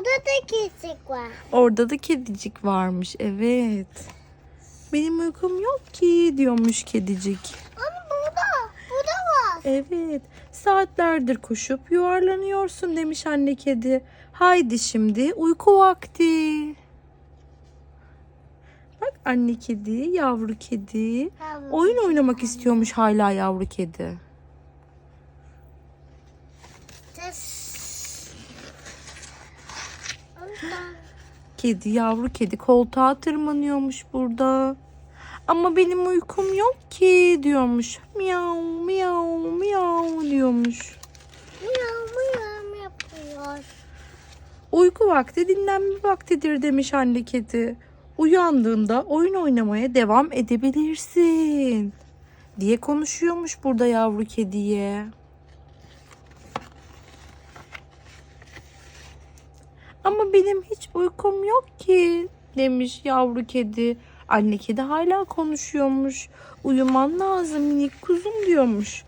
Burada da kesik var. Orada da kedicik varmış. Evet. Benim uykum yok ki diyormuş kedicik. Anne burada. Burada var. Evet. Saatlerdir koşup yuvarlanıyorsun demiş anne kedi. Haydi şimdi uyku vakti. Bak anne kedi, yavru kedi. Oyun oynamak istiyormuş hala yavru kedi. Kedi, yavru kedi koltuğa tırmanıyormuş burada. Ama benim uykum yok ki diyormuş. Miyav miyav miyav diyormuş. Miyav miyav yapıyor. Uyku vakti dinlenme vaktidir demiş anne kedi. Uyandığında oyun oynamaya devam edebilirsin. Diye konuşuyormuş burada yavru kediye. Ama benim hiç uykum yok ki demiş yavru kedi. Anne kedi hala konuşuyormuş. Uyuman lazım minik kuzum diyormuş.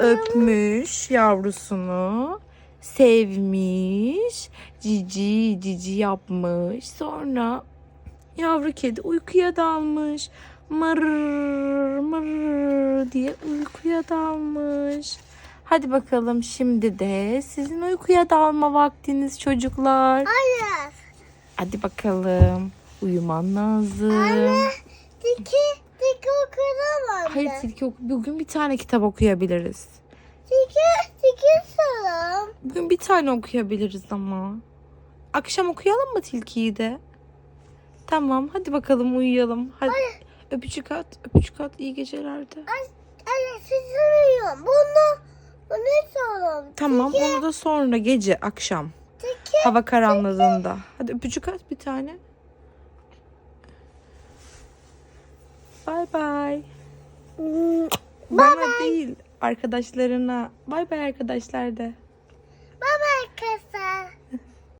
Öpmüş yavrusunu. Sevmiş. Cici cici yapmış. Sonra yavru kedi uykuya dalmış. Mır mır diye uykuya dalmış. Hadi bakalım şimdi de sizin uykuya dalma vaktiniz çocuklar. Hayır. Hadi bakalım. Uyuman lazım. Tiki, tiki okuyamam. Hayır Tilki oku- bugün bir tane kitap okuyabiliriz. Tiki, tiki salam. Bugün bir tane okuyabiliriz ama. Akşam okuyalım mı Tilki'yi de? Tamam hadi bakalım uyuyalım. Hadi. Öpücük at, öpücük at. iyi geceler de. Anne. Bunu, bu Tamam onu da sonra gece akşam. Tiki. Hava karanlığında. Hadi öpücük at bir tane. Bay bay. Hmm, Bana değil arkadaşlarına. Bay bay arkadaşlar de.